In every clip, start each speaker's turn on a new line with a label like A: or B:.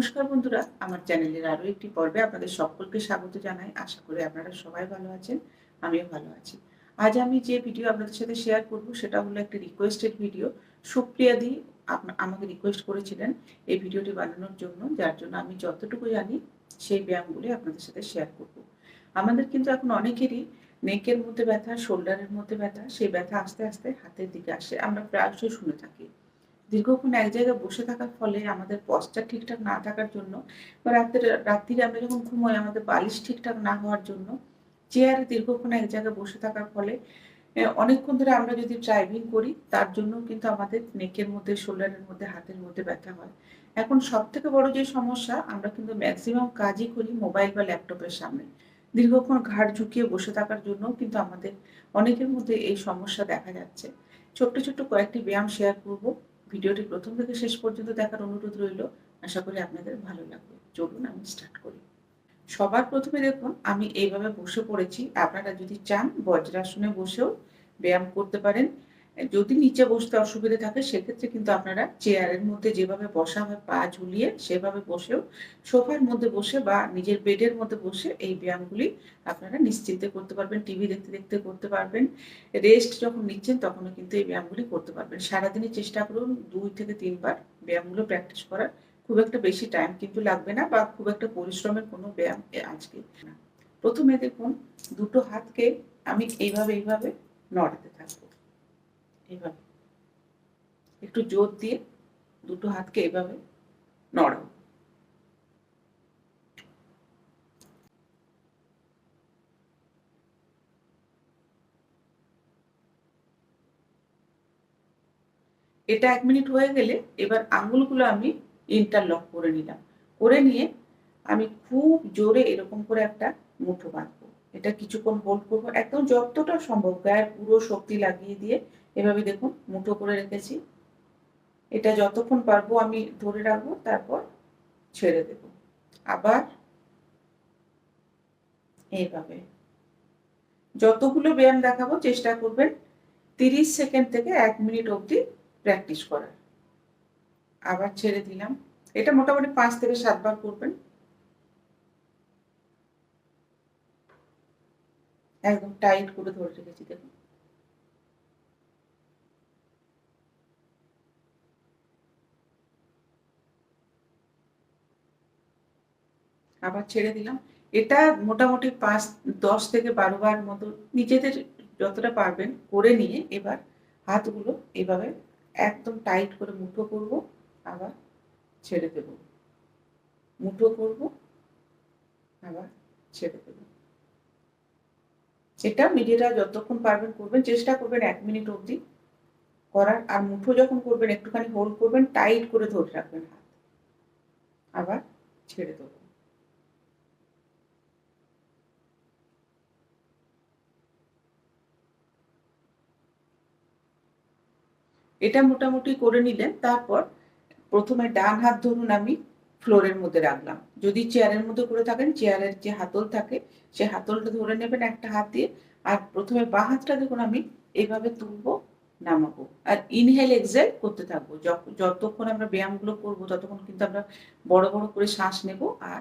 A: নমস্কার বন্ধুরা, আমার চ্যানেলের আরও একটি পর্বে আপনাদের সকলকে স্বাগত জানাই। আশা করি আপনারা সবাই ভালো আছেন, আমিও ভালো আছি। আজ আমি যে ভিডিও আপনাদের সাথে শেয়ার করব সেটা হলো একটি রিকোয়েস্টেড ভিডিও সুপ্রিয়া দি আপনা- আমাকে রিকোয়েস্ট করেছিলেন এই ভিডিওটি বানানোর জন্য, যার জন্য আমি যতটুকু জানি সেই ব্যায়ামগুলি আপনাদের সাথে শেয়ার করব। আমাদের কিন্তু এখন অনেকেরই নেকের মধ্যে ব্যথা শোল্ডারের মধ্যে ব্যথা, সেই ব্যথা আস্তে আস্তে হাতের দিকে আসে। আমরা প্রায়শই শুনে থাকি। দীর্ঘক্ষণ এক জায়গায় বসে থাকার ফলে আমাদের পশ্চার ঠিকঠাক না থাকার জন্য বা রাত্রে, রাত্রিরে আমরা যখন ঘুমোই, আমাদের বালিশ ঠিকঠাক না হওয়ার জন্য চেয়ারে দীর্ঘক্ষণ এক জায়গায় বসে থাকার ফলে অনেকক্ষণ ধরে আমরা যদি ড্রাইভিং করি, তার জন্য কিন্তু আমাদের নেকের মধ্যে শোল্ডারের মধ্যে, হাতের মধ্যে ব্যথা হয়। এখন সব থেকে বড় যে সমস্যা, আমরা কিন্তু ম্যাক্সিমাম কাজই করি মোবাইল বা ল্যাপটপের সামনে। দীর্ঘক্ষণ ঘাড় ঝুঁকিয়ে বসে থাকার জন্য কিন্তু আমাদের অনেকের মধ্যে এই সমস্যা দেখা যাচ্ছে। ছোট্ট ছোট্ট কয়েকটি ব্যায়াম শেয়ার করব। ভিডিওটি প্রথম থেকে শেষ পর্যন্ত দেখার অনুরোধ রইল। আশা করি আপনাদের ভালো লাগবে। চলুন আমি স্টার্ট করি। সবার প্রথমে দেখুন, আমি এইভাবে বসে পড়েছি। আপনারা যদি চান, বজ্রাসনে বসেও ব্যায়াম করতে পারেন। যদি নিচে বসতে অসুবিধা থাকে, সেক্ষেত্রে কিন্তু আপনারা চেয়ারের মধ্যে যেভাবে বসা হয়, পা ঝুলিয়ে সেভাবে বসেও সোফার মধ্যে বসে বা নিজের বেডের মধ্যে বসে এই ব্যায়ামগুলি আপনারা নিশ্চিন্তে করতে পারবেন, টিভি দেখতে দেখতে করতে পারবেন। রেস্ট যখন নিচ্ছেন, তখনও কিন্তু এই ব্যায়ামগুলি করতে পারবেন। সারাদিনে চেষ্টা করুন দুই থেকে তিনবার ব্যায়ামগুলো প্র্যাকটিস করার। খুব একটা বেশি টাইম কিন্তু লাগবে না বা খুব একটা পরিশ্রমের কোনো ব্যায়াম আজকে না। প্রথমে দেখুন, দুটো হাতকে আমি এইভাবে এইভাবে নড়াতে থাকব। একটু জোর দিয়ে দুটো হাতকে এভাবে নড়াবো এটা এক মিনিট হয়ে গেলে এবার আঙুলগুলো আমি ইন্টারলক করে নিলাম। করে নিয়ে আমি খুব জোরে এরকম করে একটা মুঠো বাঁধবো। এটা কিছুক্ষণ হোল্ড করব। একদম যতটা সম্ভব গায়ের পুরো শক্তি লাগিয়ে দিয়ে এভাবে দেখুন, মুঠো করে রেখেছি। এটা যতক্ষণ পারব আমি ধরে রাখব, তারপর ছেড়ে দেব। আবার এইভাবে। যতগুলো ব্যায়াম দেখাবো, চেষ্টা করবেন তিরিশ সেকেন্ড থেকে এক মিনিট অবধি প্র্যাকটিস করার। আবার ছেড়ে দিলাম। এটা মোটামুটি পাঁচ থেকে সাতবার করবেন। একদম টাইট করে ধরে রেখেছি, দেখুন। আবার ছেড়ে দিলাম। এটা মোটামুটি পাঁচ, দশ থেকে বারো বার মতো নিজেদের যতটা পারবেন করে নিয়ে এবার হাতগুলো এভাবে একদম টাইট করে মুঠো করব, আবার ছেড়ে দেব। মুঠো করব, আবার ছেড়ে দেব। এটা নিজেরা যতক্ষণ পারবেন করবেন, চেষ্টা করবেন এক মিনিট অবধি করার, আর মুঠো যখন করবেন, একটুখানি হোল্ড করবেন, টাইট করে ধরে রাখবেন হাত। আবার ছেড়ে দেবো। এটা মোটামুটি করে নিলেন, তারপর প্রথমে ডান হাত ধরুন আমি ফ্লোরের মধ্যে রাখলাম। যদি চেয়ারের মধ্যে করে থাকেন চেয়ারের যে হাতল থাকে, সে হাতলটা ধরে নেবেন একটা হাত দিয়ে, আর প্রথমে বাঁ হাতটা দেখুন আমি এইভাবে তুলবো, নামাবো। আর ইনহেল এক্সেল করতে থাকব। যতক্ষণ আমরা ব্যায়ামগুলো করব, ততক্ষণ কিন্তু আমরা বড় বড় করে শ্বাস নেব আর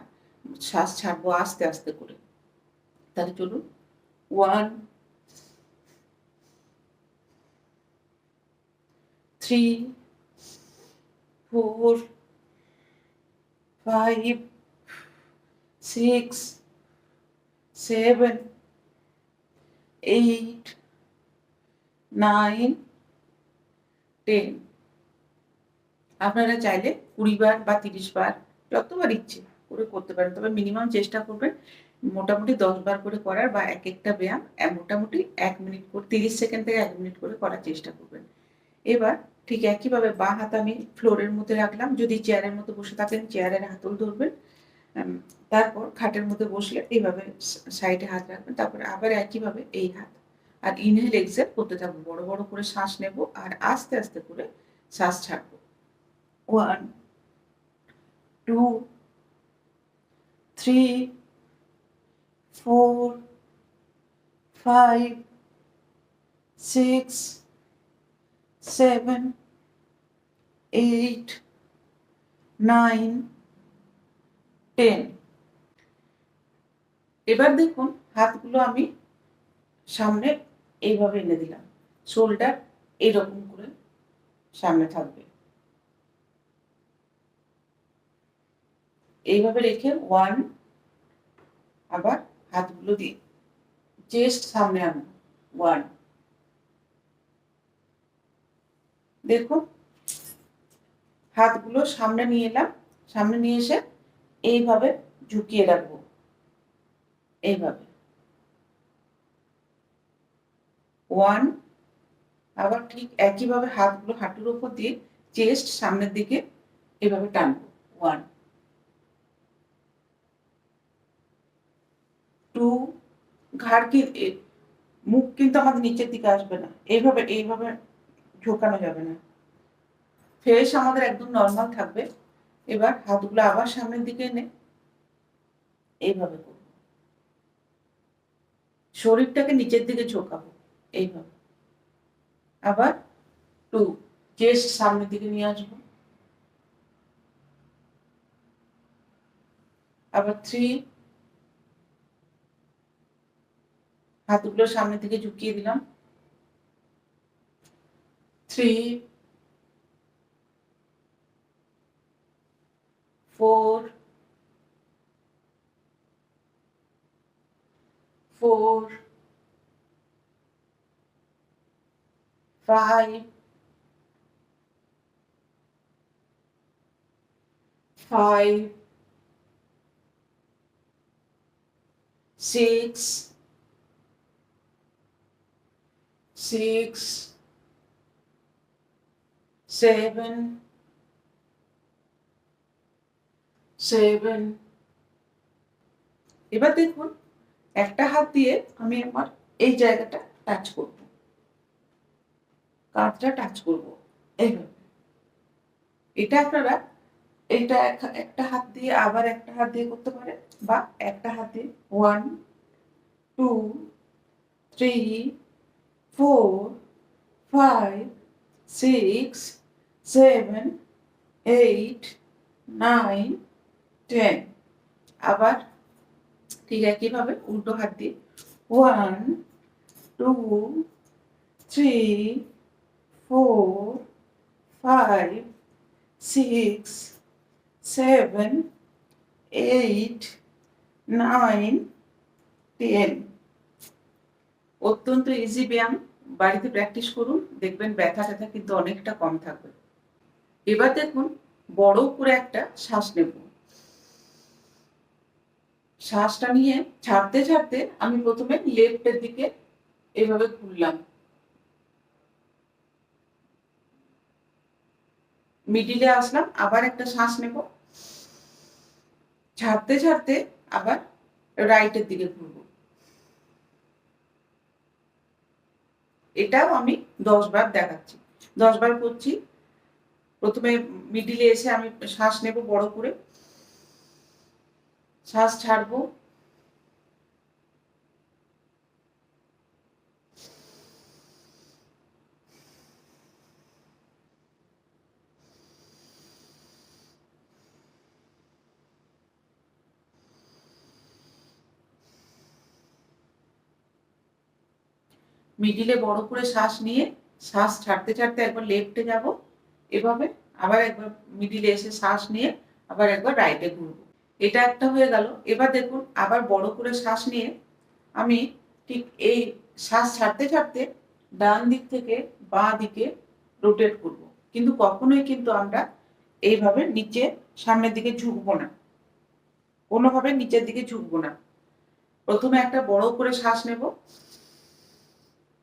A: শ্বাস ছাড়বো আস্তে আস্তে করে। তাহলে চলুন one three, four, five, six, seven, eight, nine, ten. আপনারা চাইলে কুড়ি বার বা তিরিশ বার যতবার ইচ্ছে করে করতে পারেন তবে মিনিমাম চেষ্টা করবেন মোটামুটি দশ বার করে করার বা এক একটা ব্যায়াম মোটামুটি এক মিনিট করে তিরিশ সেকেন্ড থেকে এক মিনিট করে করার চেষ্টা করবেন এবার ঠিক একইভাবে বাঁ হাত আমি ফ্লোরের মধ্যে রাখলাম। যদি চেয়ারের মধ্যে বসে থাকেন চেয়ারের হাতল ধরবেন। তারপর খাটের মধ্যে বসলে এইভাবে সাইডে হাত রাখবেন। তারপরে আবার একইভাবে এই হাত। আর ইনহেল এক্সেল করতে থাকব। বড় বড় করে শ্বাস নেব আর আস্তে আস্তে করে শ্বাস ছাড়বো। One two three four five six seven, eight, nine, ten এবার দেখুন হাতগুলো আমি সামনে এইভাবে এনে দিলাম। শোল্ডার এইরকম করে সামনে থাকবে। এইভাবে রেখে ওয়ান আবার হাতগুলো দিয়ে চেস্ট সামনে আনো ওয়ান। দেখুন হাতগুলো সামনে নিয়ে এলাম, সামনে নিয়ে এসে এইভাবে ঝুঁকিয়ে রাখব, এইভাবে। ওয়ান আবার ঠিক একইভাবে হাতগুলো হাঁটুর উপর দিয়ে চেস্ট সামনের দিকে এভাবে টানবো। ওয়ান টু ঘাড় কি মুখ কিন্তু আমাদের নিচের দিকে আসবে না। এইভাবে এইভাবে ঝোকানো যাবে না। ফেস আমাদের একদম নর্মাল থাকবে। এবার হাতগুলো আবার সামনের দিকে এনে এইভাবে করব। শরীরটাকে নিচের দিকে ঝোঁকাবো, এইভাবে। আবার টু চেস্ট সামনের দিকে নিয়ে আসব। আবার থ্রি হাতগুলো সামনের দিকে ঝুঁকিয়ে দিলাম। Three four four five, five, six, six, seven, seven. এবার দেখুন একটা হাত দিয়ে আমি আমার এই জায়গাটা টাচ করব। কাঁধটা টাচ করব। এইভাবে। এটা আপনারা এক- একটা হাত দিয়ে আবার একটা হাত দিয়ে করতে পারেন বা একটা হাত দিয়ে one two three four five six seven eight nine ten আবার ঠিক একইভাবে উল্টো হাত দিয়ে। One two three four, five, six, seven, eight, nine, ten. অত্যন্ত ইজি ব্যায়াম। বাড়িতে প্র্যাকটিস করুন। দেখবেন ব্যথা ট্যাথা কিন্তু অনেকটা কম থাকবে। এবার দেখুন, বড় করে একটা শ্বাস নেব। শ্বাসটা নিয়ে ছাড়তে ছাড়তে আমি প্রথমে লেফটের দিকে এভাবে ঘুরলাম মিডিলে আসলাম, আবার একটা শ্বাস নেব। ছাড়তে ছাড়তে আবার রাইটের দিকে ঘুরব এটাও আমি দশ বার দেখাচ্ছি। দশ বার করছি প্রথমে মিডিলে এসে আমি শ্বাস নেব বড় করে। শ্বাস ছাড়বো। মিডিলে বড় করে শ্বাস নিয়ে, শ্বাস ছাড়তে ছাড়তে একবার লেফটে যাব। এভাবে আবার একবার মিডিলে এসে শ্বাস নিয়ে আবার একবার রাইটে ঘুরবো। এটা একটা হয়ে গেল। এবার দেখুন, আবার বড় করে শ্বাস নিয়ে আমি ঠিক এই শ্বাস ছাড়তে ছাড়তে ডান দিক থেকে বাঁ দিকে রোটেট করব। কিন্তু কখনোই কিন্তু আমরা এইভাবে নিচে সামনের দিকে ঝুঁকবো না। কোনোভাবে নিচের দিকে ঝুঁকবো না। প্রথমে একটা বড় করে শ্বাস নেব।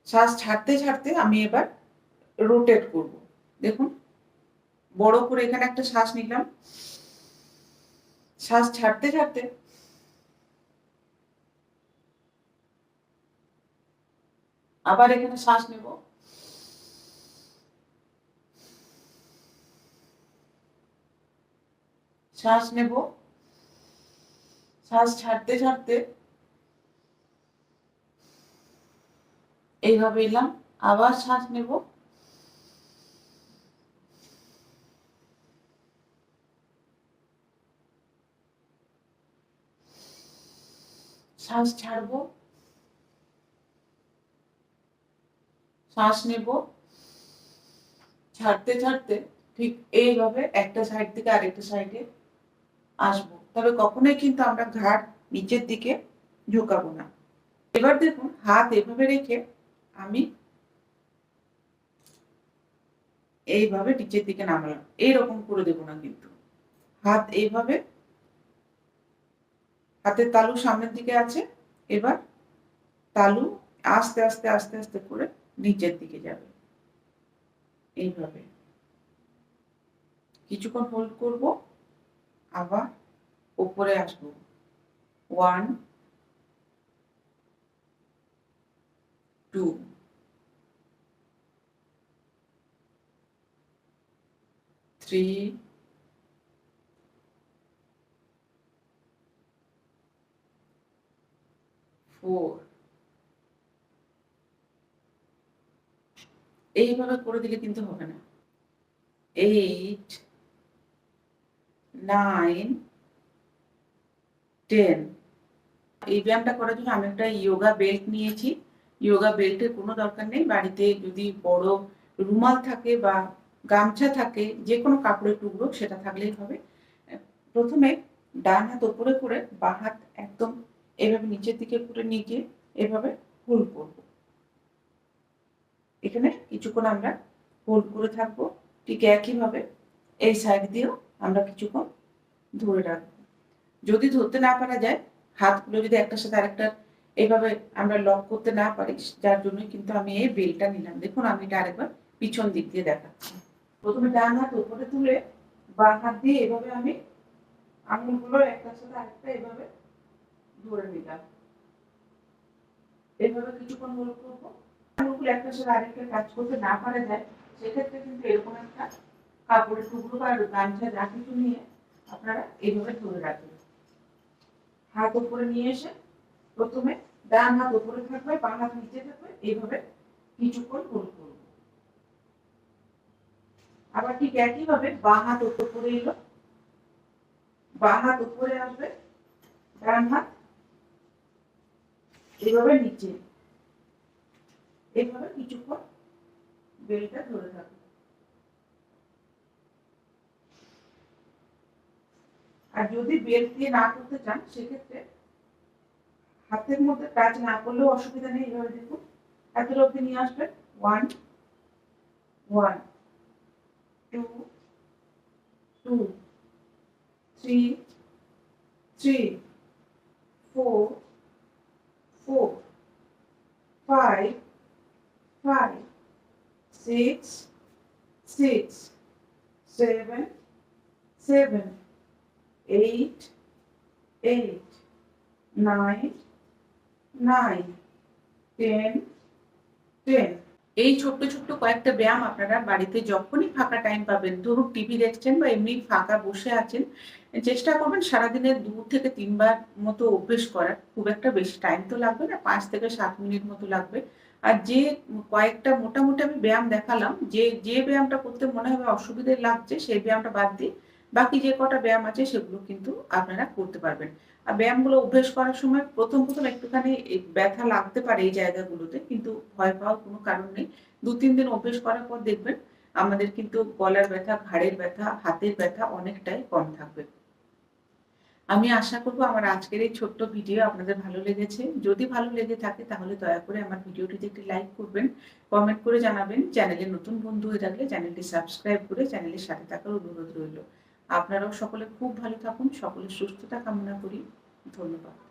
A: শ্বাস ছাড়তে ছাড়তে আমি এবার রোটেট করব। দেখুন বড় করে এখানে একটা শ্বাস নিলাম। শ্বাস ছাড়তে ছাড়তে আবার এখানে শ্বাস নেব। শ্বাস নেব। শ্বাস ছাড়তে ছাড়তে এইভাবে এলাম, আবার শ্বাস নেব। শ্বাস ছাড়বো। শ্বাস নেব। ছাড়তে ছাড়তে ঠিক এইভাবে একটা সাইড থেকে আরেকটা সাইডে আসব। তবে কখনোই কিন্তু আমরা ঘাড় নিচের দিকে ঝুঁকাবো না। এবার দেখুন, হাত এভাবে রেখে আমি এইভাবে নিচের দিকে নামালাম। এইরকম করে দেবো না কিন্তু। হাত এইভাবে হাতের তালু সামনের দিকে আছে, এবার তালু আস্তে আস্তে আস্তে আস্তে করে নিচের দিকে যাবে। এইভাবে। কিছুক্ষণ হোল্ড করব, আবার উপরে আসব। ওয়ান টু থ্রি ফোর এইভাবে করে দিলে কিন্তু হবে না। এইট নাইন টেন এই ব্যায়ামটা করার জন্য আমি একটা ইয়োগা বেল্ট নিয়েছি। ইয়োগা বেল্টের কোনো দরকার নেই। বাড়িতে যদি বড় রুমাল থাকে বা গামছা থাকে যে কোনো কাপড়ের টুকরো, সেটা থাকলেই হবে। প্রথমে ডান হাত ওপরে করে বা হাত একদম এভাবে নিচের দিকে করে নিয়ে গিয়ে এভাবে হোল্ড করব। এখানে কিছুক্ষণ আমরা হোল্ড করে থাকব। ঠিক একইভাবে এই সাইড দিয়েও আমরা কিছুক্ষণ ধরে রাখব। যদি ধরতে না পারা যায়, হাতগুলো যদি একটার সাথে আরেকটা এইভাবে আমরা লক করতে না পারি, যার জন্য কিন্তু আমি এই বেলটা নিলাম। দেখুন, আমি এটা আরেকবার পিছন দিক দিয়ে দেখাচ্ছি। প্রথমে ডান হাত উপরে তুলে বা হাত দিয়ে এভাবে আমি আঙুলগুলো একটার সাথে আরেকটা এভাবে ধরে নিলাম। এভাবে কিছুক্ষণ একটার সাথে আরেকটা কাজ করতে না পারা সেক্ষেত্রে কিন্তু এরকম একটা ধরে রাখবেন। হাত উপরে নিয়ে এসে প্রথমে ডান হাত উপরে থাকবে, বাঁ হাত নিচে থাকবে এইভাবে কিছুক্ষণ হোল্ড করব। আবার ঠিক একইভাবে বাঁ হাত উপরে এলো। বাঁ হাত উপরে আসবে, ডান হাত এইভাবে নিচে এইভাবে কিছুক্ষণ বেলটা ধরে থাকবে আর যদি বেল্ট দিয়ে না করতে চান, সেক্ষেত্রে হাতের মধ্যে কাজ না করলেও অসুবিধা নেই, এভাবে দেখুন। হাতের অব্দি নিয়ে আসবেন। One one, two two, three three, four four, five, five, six, six, seven, seven, eight, eight, nine, nine, ten, ten. এই ছোট্ট ছোট্ট কয়েকটা ব্যায়াম আপনারা বাড়িতে যখনই ফাঁকা টাইম পাবেন, ধরুন টিভি দেখছেন বা এমনি ফাঁকা বসে আছেন, চেষ্টা করবেন সারাদিনে দু থেকে তিনবার মতো অভ্যেস করার। খুব একটা বেশি টাইম তো লাগবে না, পাঁচ থেকে সাত মিনিট মতো লাগবে। আর যে কয়েকটা মোটামুটি আমি ব্যায়াম দেখালাম, যে যে ব্যায়ামটা করতে মনে হবে অসুবিধে লাগছে, সেই ব্যায়ামটা বাদ দিয়ে বাকি যে কটা ব্যায়াম আছে সেগুলো কিন্তু আপনারা করতে পারবেন। আর ব্যায়ামগুলো অভ্যেস করার সময় প্রথম প্রথম একটুখানি ব্যথা লাগতে পারে এই জায়গাগুলোতে, কিন্তু ভয় পাওয়ার কোনো কারণ নেই। দু, তিন দিন অভ্যেস করার পর দেখবেন আমাদের কিন্তু গলার ব্যথা, ঘাড়ের ব্যথা, হাতের ব্যথা অনেকটাই কম থাকবে। আমি আশা করব আমার আজকের এই ছোট্ট ভিডিও আপনাদের ভালো লেগেছে। যদি ভালো লেগে থাকে তাহলে দয়া করে আমার ভিডিওটিতে একটি লাইক করবেন, কমেন্ট করে জানাবেন। চ্যানেলে নতুন বন্ধু হয়ে থাকলে চ্যানেলটি সাবস্ক্রাইব করে চ্যানেলের সাথে থাকার অনুরোধ রইল। আপনারাও সকলে খুব ভালো থাকুন সকলে সুস্থতা কামনা করি। ধন্যবাদ।